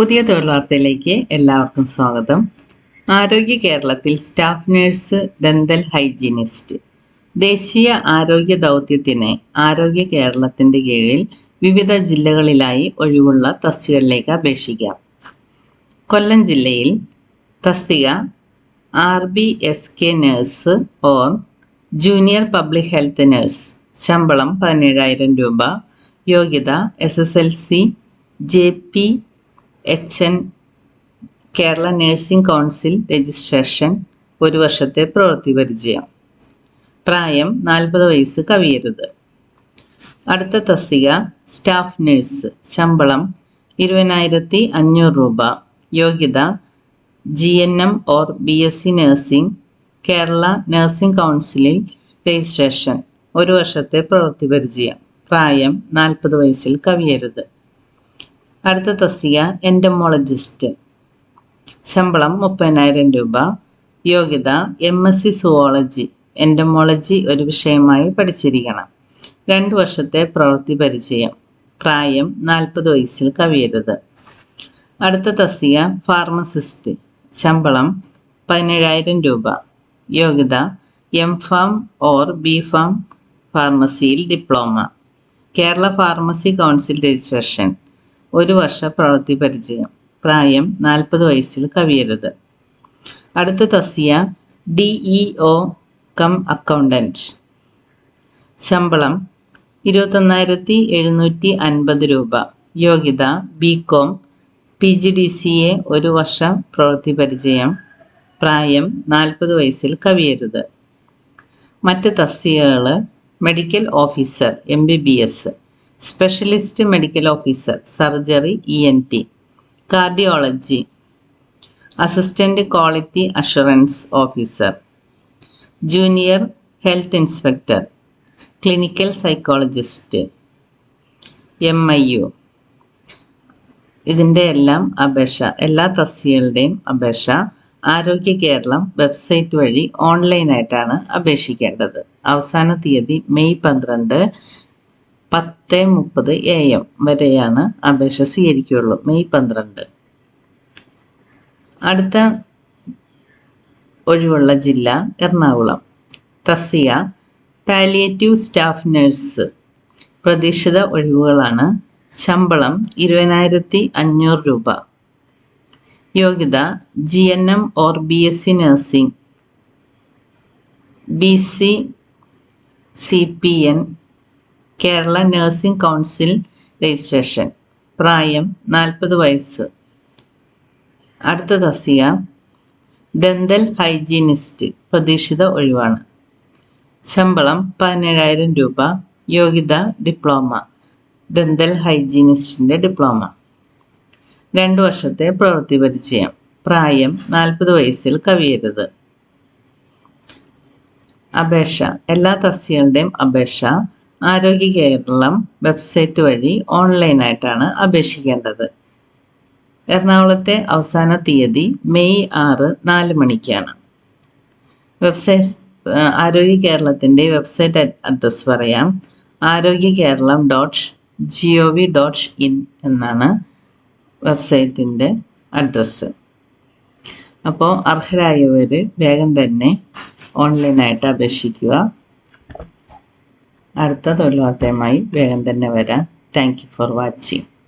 പുതിയ തൊഴിൽ വാർത്തയിലേക്ക് എല്ലാവർക്കും സ്വാഗതം. ആരോഗ്യ കേരളത്തിൽ സ്റ്റാഫ് നഴ്സ് ദന്തൽ ഹൈജീനിസ്റ്റ്. ദേശീയ ആരോഗ്യ ദൗത്യത്തിന് ആരോഗ്യ കേരളത്തിന്റെ കീഴിൽ വിവിധ ജില്ലകളിലായി ഒഴിവുള്ള തസ്തികകളിലേക്ക് അപേക്ഷിക്കാം. കൊല്ലം ജില്ലയിൽ തസ്തിക R B S K nurse or junior public health nurse. ശമ്പളം പതിനേഴായിരം രൂപ. യോഗ്യത S S L C J P H N Kerala nursing council registration ഒരു വർഷത്തെ പ്രവൃത്തി പരിചയം. പ്രായം നാൽപ്പത് വയസ്സ് കവിയരുത്. അടുത്ത തസ്തിക സ്റ്റാഫ് നഴ്സ്. ശമ്പളം ഇരുപതിനായിരത്തി അഞ്ഞൂറ് രൂപ. യോഗ്യത G N M or B S C nursing Kerala nursing കൗൺസിലിൽ രജിസ്ട്രേഷൻ. ഒരു വർഷത്തെ പ്രവൃത്തി പരിചയം. പ്രായം നാൽപ്പത് വയസ്സിൽ കവിയരുത്. അടുത്ത തസ്തിക എൻഡമോളജിസ്റ്റ് ശമ്പളം മുപ്പതിനായിരം രൂപ. യോഗ്യത M S C zoology entomology ഒരു വിഷയമായി പഠിച്ചിരിക്കണം. രണ്ട് വർഷത്തെ പ്രവൃത്തി പരിചയം. പ്രായം നാൽപ്പത് വയസ്സിൽ കവിയരുത്. അടുത്ത തസ്തിക ഫാർമസിസ്റ്റ് ശമ്പളം പതിനേഴായിരം രൂപ. യോഗ്യത M pharm or B pharm ഫാർമസിയിൽ diploma Kerala pharmacy council registration ഒരു വർഷ പ്രവൃത്തി പരിചയം. പ്രായം നാൽപ്പത് വയസ്സിൽ കവിയരുത്. അടുത്ത തസ്യ D E O cum accountant ശമ്പളം ഇരുപത്തൊന്നായിരത്തി എഴുന്നൂറ്റി അൻപത് രൂപ. യോഗ്യത B com P G D C A ഒരു വർഷം പ്രവൃത്തി പരിചയം. പ്രായം നാൽപ്പത് വയസ്സിൽ കവിയരുത്. മറ്റ് തസ്തികകൾ medical officer M B B S. Specialist medical officer surgery E N T cardiology assistant quality assurance officer junior health inspector clinical psychologist M I U ഇതിന്റെ എല്ലാം അപേക്ഷ എല്ലാ തസ്തികളുടെയും അപേക്ഷ ആരോഗ്യ കേരളം വെബ്സൈറ്റ് വഴി ഓൺലൈനായിട്ടാണ് അപേക്ഷിക്കേണ്ടത്. അവസാന തീയതി മെയ് പന്ത്രണ്ട് പത്ത് മുപ്പത് എ എം വരെയാണ് അപേക്ഷ സ്വീകരിക്കുകയുള്ളൂ. മെയ് പന്ത്രണ്ട്. അടുത്ത ഒഴിവുള്ള ജില്ല എറണാകുളം. തസിയ പാലിയേറ്റീവ് സ്റ്റാഫ് നഴ്സ് പ്രതീക്ഷിത ഒഴിവുകളാണ് ശമ്പളം ഇരുപതിനായിരത്തി അഞ്ഞൂറ് രൂപ. യോഗ്യത G N M or B S C nursing B C C P N Kerala nursing council registration പ്രായം നാൽപ്പത് വയസ്സ്. അടുത്ത തസ്തിക ദന്തൽ ഹൈജീനിസ്റ്റ് പ്രതീക്ഷിത ഒഴിവാണ്. ശമ്പളം പതിനേഴായിരം രൂപ. യോഗ്യത ഡിപ്ലോമ ദന്തൽ ഹൈജീനിസ്റ്റിന്റെ ഡിപ്ലോമ രണ്ട് വർഷത്തെ പ്രവൃത്തി പരിചയം. പ്രായം നാൽപ്പത് വയസ്സിൽ കവിയരുത്. അപേക്ഷ. എല്ലാ തസ്തികളുടെയും അപേക്ഷ ആരോഗ്യ കേരളം വെബ്സൈറ്റ് വഴി ഓൺലൈനായിട്ടാണ് അപേക്ഷിക്കേണ്ടത്. എറണാകുളത്തെ അവസാന തീയതി മെയ് ആറ് നാല് മണിക്കാണ്. വെബ്സൈറ്റ് ആരോഗ്യ കേരളത്തിന്റെ വെബ്സൈറ്റ് അഡ്രസ്സ് പറയാം. Arogya Keralam dot G O V dot in എന്നാണ് വെബ്സൈറ്റിന്റെ അഡ്രസ്സ്. അപ്പോൾ അർഹരായവർ വേഗം തന്നെ ഓൺലൈനായിട്ട് അപേക്ഷിക്കുക. അടുത്ത തൊഴിൽ വാർത്തയുമായി വേഗം തന്നെ വരാം. Thank for watching